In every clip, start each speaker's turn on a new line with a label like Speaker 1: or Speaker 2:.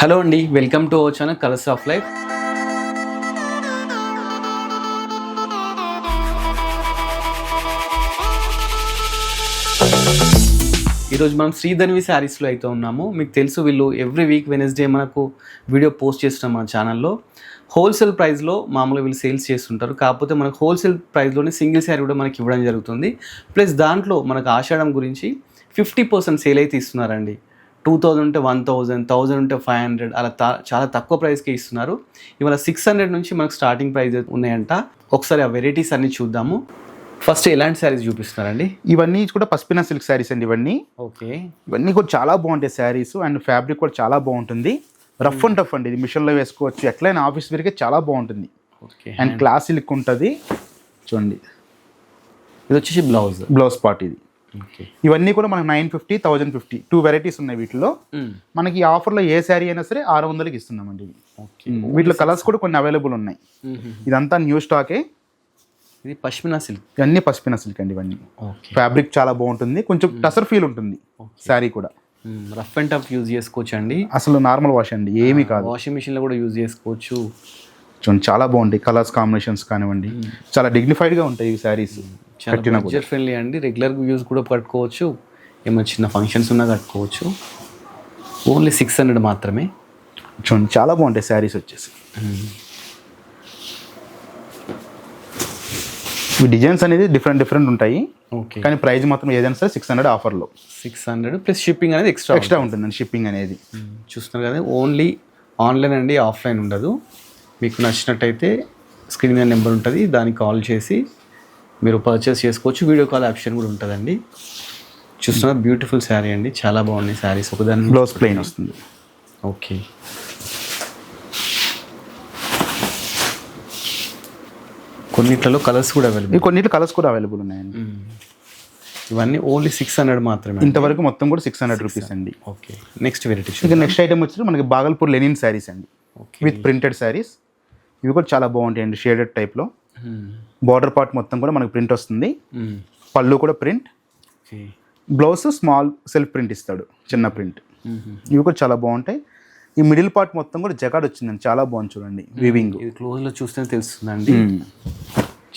Speaker 1: Hello అండి welcome to our channel colours of life ఈరోజు మనం శ్రీధన్వి శారీస్లో అయితే ఉన్నాము. మీకు తెలుసు వీళ్ళు ఎవ్రీ వీక్ వెనస్డే మనకు వీడియో పోస్ట్ చేస్తున్నాం మన ఛానల్లో హోల్సేల్ ప్రైస్లో మామూలుగా వీళ్ళు సేల్స్ చేస్తుంటారు. కాకపోతే మనకు హోల్సేల్ ప్రైస్లోనే సింగిల్ శారీ కూడా మనకి ఇవ్వడం జరుగుతుంది. ప్లస్ దాంట్లో మనకు ఆషాఢం గురించి ఫిఫ్టీ పర్సెంట్ సేల్ అయితే ఇస్తున్నారండి. టూ థౌజండ్ ఉంటే వన్ థౌజండ్ థౌజండ్ ఉంటే ఫైవ్ హండ్రెడ్ అలా తా- చాలా తక్కువ ప్రైస్కి ఇస్తున్నారు. ఇవాళ సిక్స్ హండ్రెడ్ నుంచి మనకు స్టార్టింగ్ ప్రైస్ ఉన్నాయంట. ఒకసారి ఆ వెరైటీస్ అన్ని చూద్దాము. ఫస్ట్ ఎలాంటి శారీస్ చూపిస్తున్నారండి?
Speaker 2: ఇవన్నీ కూడా పసిపిన సిల్క్ శారీస్ అండి ఇవన్నీ.
Speaker 1: ఓకే.
Speaker 2: ఇవన్నీ కూడా చాలా బాగుంటాయి శారీస్ అండ్ ఫ్యాబ్రిక్ కూడా చాలా బాగుంటుంది. రఫ్ అండ్ టఫ్ అండి. ఇది మిషన్లో వేసుకోవచ్చు. ఎట్లయినా ఆఫీస్ వేర్కే చాలా బాగుంటుంది.
Speaker 1: ఓకే.
Speaker 2: అండ్ క్లాస్ సిల్క్ ఉంటుంది. చూడండి.
Speaker 1: ఇది వచ్చేసి బ్లౌజ్.
Speaker 2: బ్లౌజ్ పార్ట్ ఇది. ఇవన్నీ కూడా మనకు nine fifty thousand fifty. Two varieties ఉన్నాయి వీటిలో. మనకి ఈ ఆఫర్లో ఏ శారీ అయినా సరే ఆరు వందలకి ఇస్తున్నామండి
Speaker 1: ఓకే
Speaker 2: వీటిలో కలర్స్ కూడా కొన్ని అవైలబుల్ ఉన్నాయి. ఇదంతా న్యూ స్టాకే
Speaker 1: ఇది పష్మినా సిల్క్
Speaker 2: ఇవన్నీ పసిపిన సిల్క్ అండి ఇవన్నీ. ఫ్యాబ్రిక్ చాలా బాగుంటుంది. కొంచెం టసర్ ఫీల్ ఉంటుంది శారీ కూడా.
Speaker 1: రఫ్ అండ్ టఫ్ యూజ్ చేసుకోవచ్చు అండి
Speaker 2: అసలు నార్మల్ వాష్ అండి. ఏమీ కాదు.
Speaker 1: వాషింగ్ మిషన్లో కూడా యూజ్ చేసుకోవచ్చు.
Speaker 2: చూడండి చాలా బాగుంటాయి. కలర్స్ కాంబినేషన్స్ కానివ్వండి. చాలా dignified గా ఉంటాయి ఈ శారీస్.
Speaker 1: చాలా బడ్జెట్ ఫ్రెండ్లీ అండి. రెగ్యులర్ యూజ్ కూడా కట్టుకోవచ్చు. ఏమైనా చిన్న ఫంక్షన్స్ ఉన్నా కట్టుకోవచ్చు. ఓన్లీ సిక్స్ హండ్రెడ్ మాత్రమే.
Speaker 2: చూడండి చాలా బాగుంటాయి శారీస్ వచ్చేసి. ఈ డిజైన్స్ అనేది డిఫరెంట్ డిఫరెంట్ ఉంటాయి.
Speaker 1: ఓకే
Speaker 2: కానీ ప్రైస్ మాత్రం ఏదైనా సరే సిక్స్ హండ్రెడ్ ఆఫర్లో
Speaker 1: సిక్స్ హండ్రెడ్ ప్లస్ షిప్పింగ్ అనేది ఎక్స్ట్రా
Speaker 2: ఎక్స్ట్రా ఉంటుందండి షిప్పింగ్ అనేది.
Speaker 1: చూస్తున్నారు కదా ఓన్లీ ఆన్లైన్ అండి ఆఫ్లైన్ ఉండదు. మీకు నచ్చినట్టయితే స్క్రీన్ మీద నెంబర్ ఉంటుంది దానికి కాల్ చేసి మీరు పర్చేస్ చేసుకోవచ్చు. వీడియో కాల్ ఆప్షన్ కూడా ఉంటుందండి. చూస్తున్నారు బ్యూటిఫుల్ శారీ అండి. చాలా బాగున్నాయి శారీస్ ఒకదాని
Speaker 2: బ్లౌజ్ ప్లెయిన్ వస్తుంది.
Speaker 1: ఓకే కొన్నిట్లలో కలర్స్ కూడా అవైలబుల్
Speaker 2: ఈ కొన్నిటి కలర్స్ కూడా అవైలబుల్ ఉన్నాయండి.
Speaker 1: ఇవన్నీ ఓన్లీ సిక్స్ హండ్రెడ్ మాత్రమే
Speaker 2: ఇంతవరకు మొత్తం కూడా సిక్స్ హండ్రెడ్ రూపీస్ అండి.
Speaker 1: ఓకే నెక్స్ట్ వెరైటీ
Speaker 2: ఇక నెక్స్ట్ ఐటమ్ వచ్చి మనకి బాగల్పూర్ లెనిన్ శారీస్ అండి.
Speaker 1: ఓకే
Speaker 2: విత్ ప్రింటెడ్ శారీస్ ఇవి కూడా చాలా బాగుంటాయండి షేడెడ్ టైప్లో బార్డర్ పార్ట్ మొత్తం కూడా మనకి ప్రింట్ వస్తుంది. పళ్ళు కూడా print. Blouse small self print ఇస్తాడు చిన్న ప్రింట్. ఇవి కూడా చాలా బాగుంటాయి. ఈ మిడిల్ పార్ట్ మొత్తం కూడా జకాడ్ వచ్చిందండి చాలా బాగుంది చూడండి వివింగ్
Speaker 1: ఇది క్లోజ్లో చూస్తేనే తెలుస్తుందండి.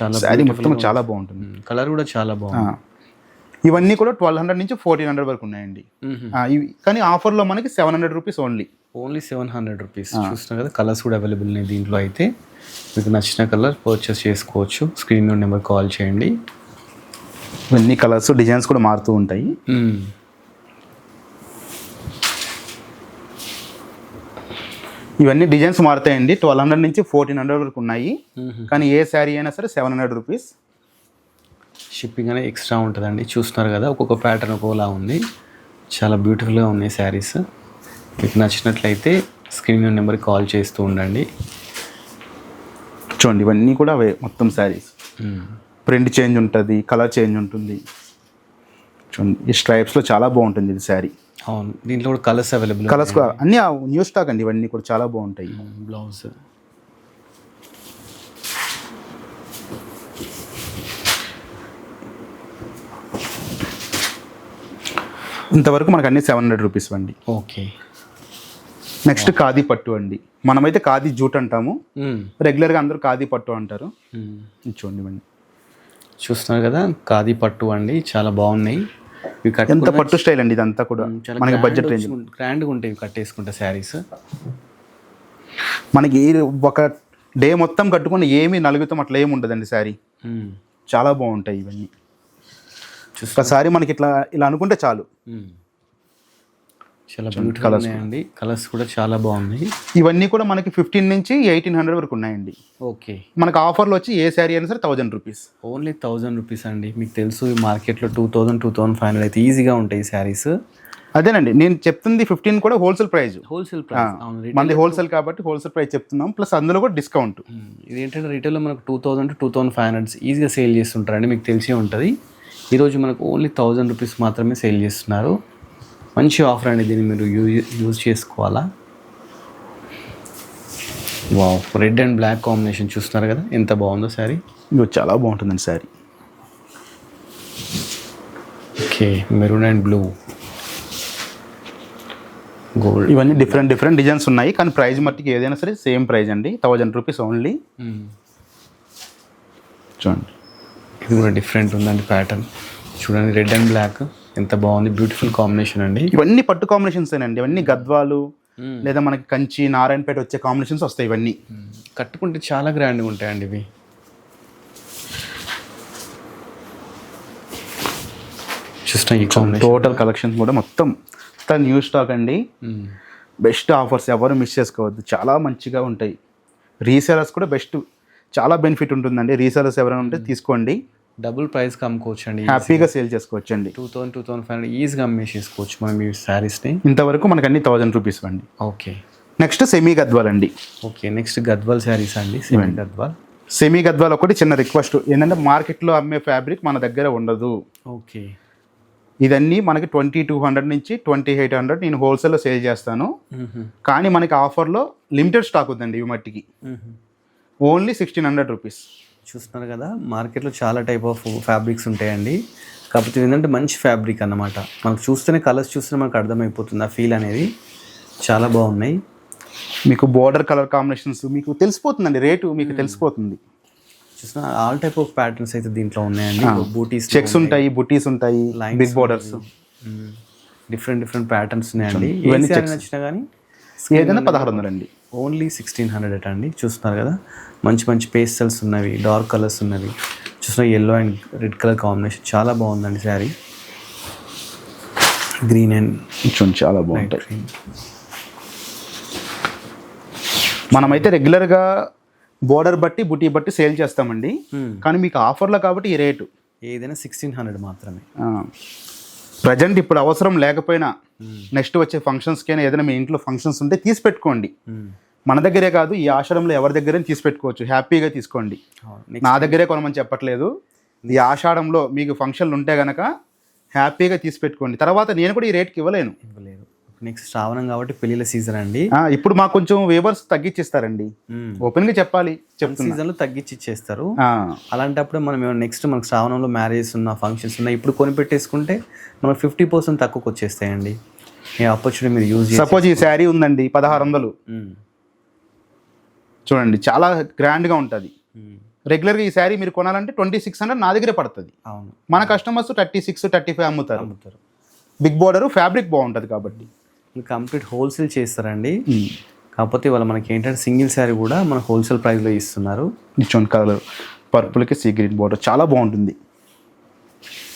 Speaker 1: చాలా
Speaker 2: శారీ మొత్తం చాలా బాగుంటుంది.
Speaker 1: కలర్ కూడా చాలా. బాగుంది.
Speaker 2: ఇవన్నీ కూడా ట్వెల్వ్ హండ్రెడ్ నుంచి ఫోర్టీన్ హండ్రెడ్ వరకు ఉన్నాయండి. కానీ ఆఫర్లో మనకి seven hundred rupees only
Speaker 1: only seven hundred rupees చూస్తున్నారు కదా కలర్స్ కూడా అవైలబుల్ ఉన్నాయి దీంట్లో అయితే. మీకు నచ్చిన కలర్ పర్చేస్ చేసుకోవచ్చు. స్క్రీన్ నెంబర్ కాల్ చేయండి.
Speaker 2: ఇవన్నీ కలర్స్ డిజైన్స్ కూడా మారుతూ ఉంటాయి. ఇవన్నీ డిజైన్స్ మారుతాయండి. ట్వెల్వ్ హండ్రెడ్ నుంచి ఫోర్టీన్ హండ్రెడ్ వరకు ఉన్నాయి. కానీ ఏ శారీ అయినా సరే సెవెన్ హండ్రెడ్ రూపీస్
Speaker 1: షిప్పింగ్ అనేది ఎక్స్ట్రా ఉంటుందండి. చూస్తున్నారు కదా ఒక్కొక్క ప్యాటర్న్ ఒక్కోలా ఉంది. చాలా బ్యూటిఫుల్గా ఉన్నాయి శారీస్. మీకు నచ్చినట్లయితే స్క్రీన్ నెంబర్కి కాల్ చేస్తూ ఉండండి.
Speaker 2: చూడండి ఇవన్నీ కూడా అవే మొత్తం శారీస్. ప్రింట్ చేంజ్ ఉంటుంది కలర్ చేంజ్ ఉంటుంది. చూడండి ఈ స్ట్రైప్స్లో చాలా బాగుంటుంది ఇది శారీ.
Speaker 1: అవును దీంట్లో కూడా కలర్స్ అవైలబుల్
Speaker 2: కలర్స్ అన్నీ న్యూ స్టాక్ అండి ఇవన్నీ కూడా చాలా బాగుంటాయి.
Speaker 1: బ్లౌజ్.
Speaker 2: ఇంతవరకు మనకు అన్ని సెవెన్ హండ్రెడ్ రూపీస్ అండి
Speaker 1: ఓకే.
Speaker 2: నెక్స్ట్ ఖాదీ పట్టు అండి. మనమైతే ఖాదీ జూట్ అంటాము. రెగ్యులర్గా అందరూ ఖాదీ పట్టు అంటారు. చూడండి ఇవన్నీ
Speaker 1: చూస్తున్నారు కదా ఖాదీ పట్టు అండి చాలా బాగున్నాయి. ఇవి
Speaker 2: ఎంత పట్టు స్టైల్ అండి ఇదంతా కూడా? మనకి బడ్జెట్ రేంజ్
Speaker 1: గ్రాండ్గా ఉంటాయి కట్టేసుకుంటే శారీస్.
Speaker 2: మనకి ఒక డే మొత్తం కట్టుకుని ఏమీ నలుగుతాం అట్లా ఏమి ఉండదండి శారీ. చాలా బాగుంటాయి ఇవన్నీ. ఒకసారి మనకి ఇట్లా ఇలా అనుకుంటే చాలు.
Speaker 1: చాలా బ్యూటిఫుల్ ఉన్నాయండి. కలర్స్ కూడా చాలా బాగున్నాయి.
Speaker 2: ఇవన్నీ కూడా మనకి ఫిఫ్టీన్ నుంచి ఎయిటీన్ హండ్రెడ్ వరకు ఉన్నాయండి.
Speaker 1: ఓకే
Speaker 2: మనకి ఆఫర్లో వచ్చి ఏ శారీ అయినా సరే thousand rupees
Speaker 1: only thousand rupees అండి. మీకు తెలుసు ఈ మార్కెట్లో two thousand two thousand five hundred అయితే ఈజీగా ఉంటాయి శారీస్.
Speaker 2: అదేనండి. నేను చెప్తుంది ఫిఫ్టీన్ కూడా హోల్సేల్ ప్రైస్
Speaker 1: హోల్సేల్ ప్రైస్
Speaker 2: మనది హోల్సేల్ కాబట్టి హోల్సేల్ ప్రైస్ చెప్తున్నాం. ప్లస్ అందులో కూడా డిస్కౌంట్
Speaker 1: ఇది ఏంటంటే రీటైల్లో మనకు two thousand to two thousand five hundreds ఈజీగా సేల్ చేస్తుంటారండి. మీకు తెలిసే ఉంటుంది. ఈరోజు మనకు ఓన్లీ థౌజండ్ రూపీస్ మాత్రమే సేల్ చేస్తున్నారు. మంచి ఆఫర్ అండి దీన్ని మీరు యూ యూజ్ చేసుకోవాలా? Wow red and black combination చూస్తున్నారు కదా? ఎంత బాగుందో శారీ?
Speaker 2: ఇది చాలా బాగుంటుందండి sari.
Speaker 1: Okay maroon and blue. Gold
Speaker 2: ఇవన్నీ డిఫరెంట్ డిఫరెంట్ డిజైన్స్ ఉన్నాయి. కానీ ప్రైస్ మట్టికి ఏదైనా సరే సేమ్ ప్రైస్ అండి. థౌజండ్ రూపీస్ ఓన్లీ చూడండి.
Speaker 1: ఇది కూడా డిఫరెంట్ ఉందండి ప్యాటర్న్ చూడండి రెడ్ అండ్ బ్లాక్ ఎంత బాగుంది బ్యూటిఫుల్ కాంబినేషన్ అండి.
Speaker 2: ఇవన్నీ పట్టు కాంబినేషన్స్ అండి ఇవన్నీ గద్వాలు లేదా మనకి కంచి నారాయణపేట వచ్చే కాంబినేషన్స్ వస్తాయి ఇవన్నీ.
Speaker 1: కట్టుకుంటే చాలా గ్రాండ్గా ఉంటాయండి ఇవి. ఈ
Speaker 2: టోటల్ కలెక్షన్స్ కూడా మొత్తం. మొత్తం న్యూ స్టాక్ అండి. బెస్ట్ ఆఫర్స్ ఎవరు మిస్ చేసుకోవద్దు. చాలా మంచిగా ఉంటాయి. రీసేలర్స్ కూడా బెస్ట్ చాలా బెనిఫిట్ ఉంటుందండి. రీసేలర్స్ ఎవరైనా ఉంటే తీసుకోండి.
Speaker 1: డబుల్ ప్రైస్కి అమ్ముకోవచ్చు అండి
Speaker 2: హ్యాపీగా సేల్ చేసుకోవచ్చు అండి
Speaker 1: two thousand two thousand five hundred ఈజీగా అమ్మేసేసుకోవచ్చు మనం ఈ శారీస్ని
Speaker 2: ఇంతవరకు మనకు అన్ని థౌజండ్ రూపీస్ అండి.
Speaker 1: ఓకే
Speaker 2: నెక్స్ట్ సెమీ గద్వాల్ అండి.
Speaker 1: ఓకే నెక్స్ట్ గద్వాల్ శారీస్ అండి. సెమీ గద్వాల్
Speaker 2: సెమీ గద్వాల్ ఒకటి చిన్న రిక్వెస్ట్ ఏంటంటే మార్కెట్లో అమ్మే ఫ్యాబ్రిక్ మన దగ్గర ఉండదు.
Speaker 1: ఓకే
Speaker 2: ఇదన్నీ మనకి ట్వంటీ టూ హండ్రెడ్ నుంచి ట్వంటీ ఎయిట్ హండ్రెడ్ నేను హోల్సేల్లో సేల్ చేస్తాను. కానీ మనకి ఆఫర్లో లిమిటెడ్ స్టాక్ ఉందండి ఇవి మట్టికి. ఓన్లీ సిక్స్టీన్ హండ్రెడ్ రూపీస్
Speaker 1: చూస్తున్నారు కదా మార్కెట్లో చాలా టైప్ ఆఫ్ ఫ్యాబ్రిక్స్ ఉంటాయండి. కాకపోతే ఏంటంటే మంచి ఫ్యాబ్రిక్ అన్నమాట. మనకు చూస్తేనే కలర్స్ చూస్తేనే మనకు అర్థమైపోతుంది ఆ ఫీల్ అనేది. చాలా బాగున్నాయి.
Speaker 2: మీకు బోర్డర్ కలర్ కాంబినేషన్స్ మీకు తెలిసిపోతుందండి రేటు మీకు తెలిసిపోతుంది.
Speaker 1: చూసిన ఆల్ టైప్ ఆఫ్ ప్యాటర్న్స్ అయితే దీంట్లో ఉన్నాయండి. బూటీస్
Speaker 2: చెక్స్ ఉంటాయి బుటీస్ ఉంటాయి big borders
Speaker 1: different different patterns ఉన్నాయండి.
Speaker 2: ఇవన్నీ
Speaker 1: నచ్చినా కానీ
Speaker 2: ఏదైనా పదహారు వందలు అండి
Speaker 1: ఓన్లీ సిక్స్టీన్ హండ్రెడ్ అట అండి. చూస్తున్నారు కదా? మంచి మంచి పేస్టల్స్ ఉన్నవి డార్క్ కలర్స్ ఉన్నవి. చూసిన yellow and red colour combination చాలా బాగుందండి శారీ. గ్రీన్ అండ్
Speaker 2: చూడండి చాలా బాగుంటాయి. మనమైతే రెగ్యులర్గా బోర్డర్ బట్టి బుటీ బట్టి సేల్ చేస్తామండి. కానీ మీకు ఆఫర్లో కాబట్టి ఈ రేటు.
Speaker 1: ఏదైనా సిక్స్టీన్ హండ్రెడ్ మాత్రమే.
Speaker 2: ప్రజెంట్ ఇప్పుడు అవసరం లేకపోయినా నెక్స్ట్ వచ్చే ఫంక్షన్స్కైనా ఏదైనా మీ ఇంట్లో ఫంక్షన్స్ ఉంటే తీసి పెట్టుకోండి మన దగ్గరే కాదు ఈ ఆషాఢంలో ఎవరి దగ్గరైనా తీసి పెట్టుకోవచ్చు హ్యాపీగా తీసుకోండి. నా దగ్గరే కొనమని చెప్పట్లేదు. ఈ ఆషాఢంలో మీకు ఫంక్షన్లు ఉంటే గనక హ్యాపీగా తీసి పెట్టుకోండి తర్వాత నేను కూడా ఈ రేట్కి ఇవ్వలేను.
Speaker 1: ఇవ్వలేరు నెక్స్ట్ శ్రావణం కాబట్టి పెళ్ళిళ్ళ సీజన్ అండి.
Speaker 2: ఇప్పుడు మాకు కొంచెం వేవర్స్ తగ్గించిస్తారండి ఓపెన్గా చెప్పాలి చెప్తున్నా.
Speaker 1: సీజన్లో తగ్గించి ఇచ్చేస్తారు అలాంటప్పుడు మనం నెక్స్ట్ మనకు శ్రావణంలో మ్యారేజెస్ ఉన్న ఫంక్షన్స్ ఉన్న ఇప్పుడు కొని పెట్టేసుకుంటే మనకు ఫిఫ్టీ పర్సెంట్ తక్కువకి వచ్చేస్తాయండి. ఈ ఆపర్చునిటీ మీరు యూజ్
Speaker 2: సపోజ్ ఈ శారీ ఉందండి పదహారు వందలు. చూడండి చాలా గ్రాండ్గా ఉంటుంది. రెగ్యులర్గా ఈ శారీ మీరు కొనాలంటే ట్వంటీ సిక్స్ హండ్రెడ్ నా దగ్గరే పడుతుంది.
Speaker 1: అవును.
Speaker 2: మన customers thirty six thirty five అమ్ముతారు.
Speaker 1: అమ్ముతారు.
Speaker 2: బిగ్ బోర్డర్ ఫ్యాబ్రిక్ బాగుంటుంది కాబట్టి.
Speaker 1: కంప్లీట్ హోల్సేల్ చేస్తారండి. కాకపోతే ఇవాళ మనకి ఏంటంటే సింగిల్ శారీ కూడా మన హోల్సేల్ ప్రైస్లో ఇస్తున్నారు.
Speaker 2: ఇచ్చోండి కలర్. పర్పుల్కి సీ గ్రీన్ బోర్డర్. చాలా బాగుంటుంది.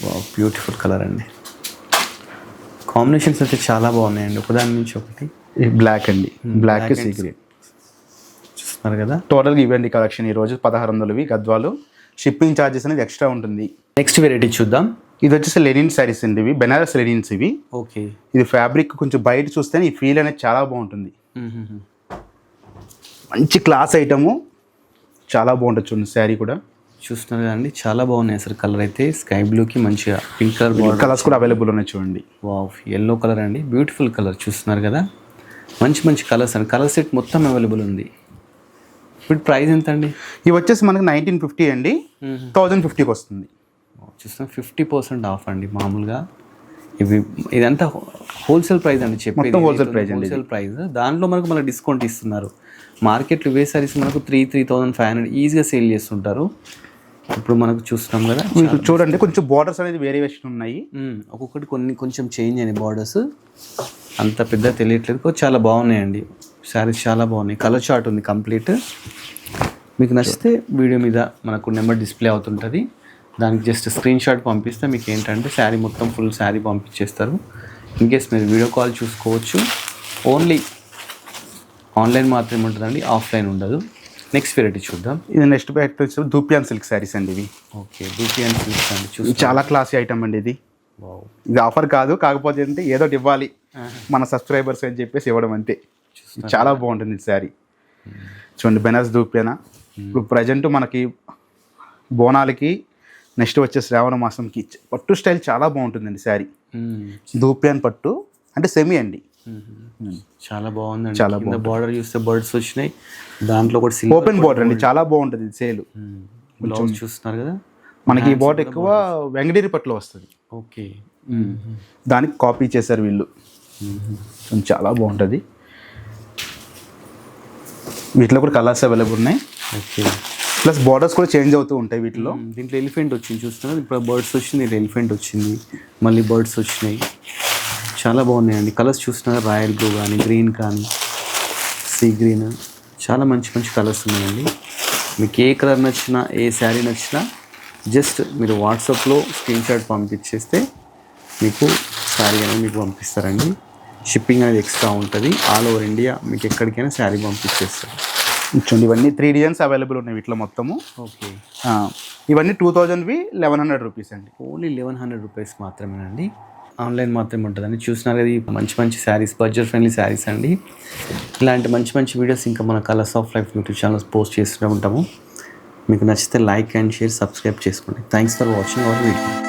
Speaker 1: బ్యూటిఫుల్ కలర్ అండి. కాంబినేషన్స్ అయితే చాలా బాగున్నాయండి. ఒకదాని నుంచి ఒకటి.
Speaker 2: బ్లాక్ అండి. Black sea green.
Speaker 1: చూస్తున్నారు కదా.
Speaker 2: టోటల్గా ఇవ్వండి కలెక్షన్ ఈరోజు పదహారు వందలవి గద్వాలు. షిప్పింగ్ ఛార్జెస్ అనేది ఎక్స్ట్రా ఉంటుంది.
Speaker 1: నెక్స్ట్ వెరైటీ చూద్దాం.
Speaker 2: ఇది వచ్చేసి లెనిన్ శారీస్ అండి ఇవి. బెనారస్ లెనిన్స్ ఇవి.
Speaker 1: ఓకే.
Speaker 2: ఇది ఫ్యాబ్రిక్ కొంచెం బయట చూస్తేనే ఈ ఫీల్ అనేది చాలా బాగుంటుంది. మంచి క్లాస్ ఐటము. చాలా బాగుంటుంది చూడండి శారీ కూడా.
Speaker 1: చూస్తున్నారు కదండి చాలా బాగున్నాయి అసలు కలర్ అయితే. స్కై బ్లూకి మంచిగా పింక్ కలర్
Speaker 2: కలర్స్ కూడా అవైలబుల్ ఉన్నాయి చూడండి.
Speaker 1: వావ్ ఎల్లో కలర్ అండి. బ్యూటిఫుల్ కలర్ చూస్తున్నారు కదా. మంచి మంచి కలర్స్ అండి. కలర్ సెట్ మొత్తం అవైలబుల్ ఉంది. ఇప్పుడు ప్రైస్ ఎంత అండి
Speaker 2: ఇవి వచ్చేసి మనకి నైన్టీన్ ఫిఫ్టీ అండి. థౌజండ్ ఫిఫ్టీకి వస్తుంది.
Speaker 1: చూస్తున్నా. ఫిఫ్టీ పర్సెంట్ ఆఫ్ అండి మామూలుగా. ఇవి ఇదంతా హోల్సేల్ ప్రైస్ అండి చెప్పేది
Speaker 2: price అండి
Speaker 1: హోల్సేల్ ప్రైస్ దాంట్లో మనకు మనకు డిస్కౌంట్ ఇస్తున్నారు. మార్కెట్లో ఇవే సారీస్ మనకు three three thousand five hundred ఈజీగా సేల్ చేస్తుంటారు. ఇప్పుడు మనకు చూస్తున్నాం కదా
Speaker 2: మీకు చూడండి కొంచెం బోర్డర్స్ అనేది వేరియేషన్ ఉన్నాయి.
Speaker 1: ఒక్కొక్కటి కొన్ని కొంచెం చేంజ్ అయినాయి బార్డర్స్ అంత పెద్ద తెలియట్లేదు. చాలా బాగున్నాయండి. శారీస్ చాలా బాగున్నాయి. కలర్ చార్ట్ ఉంది కంప్లీట్ మీకు నచ్చితే వీడియో మీద మనకు నెంబర్ డిస్ప్లే అవుతుంటుంది. దానికి జస్ట్ స్క్రీన్ షాట్ పంపిస్తే మీకు ఏంటంటే శారీ మొత్తం ఫుల్ శారీ పంపించేస్తారు. ఇన్ కేస్ మీరు వీడియో కాల్ చూసుకోవచ్చు. ఓన్లీ ఆన్లైన్ మాత్రమే ఉంటుందండి ఆఫ్లైన్ ఉండదు. నెక్స్ట్ వెరైటీ చూద్దాం.
Speaker 2: ఇది నెక్స్ట్ బ్యాక్ వచ్చి ధూపియాన్ సిల్క్ శారీస్ అండి ఇవి.
Speaker 1: ఓకే అండ్ సిల్క్స్ అండి చూసి
Speaker 2: చాలా క్లాసీ ఐటమ్ అండి ఇది. ఇది ఆఫర్ కాదు కాకపోతే ఏంటంటే ఏదో ఇవ్వాలి. మన సబ్స్క్రైబర్స్ అని చెప్పేసి ఇవ్వడం అంతే. చాలా బాగుంటుంది ఈ శారీ. చూడండి బెనారస్ దూపేనా ఇప్పుడు ప్రజెంట్ మనకి బోనాలకి నెక్స్ట్ వచ్చే శ్రావణ మాసంకి పట్టు స్టైల్ చాలా బాగుంటుందండి శారీ. దూపియాన్ పట్టు అంటే సెమీ అండి.
Speaker 1: చాలా బాగుందండి.
Speaker 2: చాలా
Speaker 1: కింద బార్డర్ చూస్తే బర్డ్స్ వచ్చినాయి. దాంట్లో కూడా
Speaker 2: ఓపెన్ బోర్డర్ అండి చాలా బాగుంటుంది సేల్
Speaker 1: బ్లౌజ్ చూస్తున్నారు కదా?
Speaker 2: మనకి ఈ బోర్డర్ ఎక్కువ వెంకటేరి పట్టులో వస్తుంది.
Speaker 1: ఓకే.
Speaker 2: దానికి కాపీ చేశారు వీళ్ళు. చాలా బాగుంటుంది. వీటిలో కూడా కలర్స్ అవైలబుల్ ఉన్నాయి.
Speaker 1: ఓకే.
Speaker 2: ప్లస్ బార్డర్స్ కూడా చేంజ్ అవుతూ ఉంటాయి వీటిలో.
Speaker 1: దీంట్లో ఎలిఫెంట్ వచ్చింది చూస్తున్నారు? ఇప్పుడు బర్డ్స్ వచ్చింది ఎలిఫెంట్ వచ్చింది మళ్ళీ బర్డ్స్ వచ్చినాయి. చాలా బాగున్నాయండి. కలర్స్ చూస్తున్నారు? రాయల్ బ్లూ కానీ గ్రీన్ కానీ సీ గ్రీన్. చాలా మంచి మంచి కలర్స్ ఉన్నాయండి. మీకు ఏ కలర్ నచ్చినా ఏ శారీ నచ్చినా జస్ట్ మీరు వాట్సాప్లో స్క్రీన్ షాట్ పంపించేస్తే మీకు శారీ అనేది మీకు పంపిస్తారండి. షిప్పింగ్ అనేది ఎక్స్ట్రా ఉంటుంది. ఆల్ ఓవర్ ఇండియా మీకు ఎక్కడికైనా శారీ పంపించేస్తారు.
Speaker 2: చూడండి ఇవన్నీ త్రీ డిజైన్స్ అవైలబుల్ ఉన్నాయి వీటిలో మొత్తము.
Speaker 1: ఓకే.
Speaker 2: ఇవన్నీ టూ థౌజండ్వి లెవెన్ హండ్రెడ్ రూపీస్ అండి.
Speaker 1: ఓన్లీ లెవెన్ హండ్రెడ్ రూపీస్ మాత్రమేనండి. ఆన్లైన్ మాత్రమే ఉంటుందండి చూసినారు కదా మంచి మంచి శారీస్ బడ్జెట్ ఫ్రెండ్లీ శారీస్ అండి. ఇలాంటి మంచి మంచి వీడియోస్ ఇంకా మన colours of life YouTube channel post చేస్తూనే ఉంటాము. మీకు నచ్చితే లైక్ అండ్ షేర్ సబ్స్క్రైబ్ చేసుకోండి. Thanks for watching our video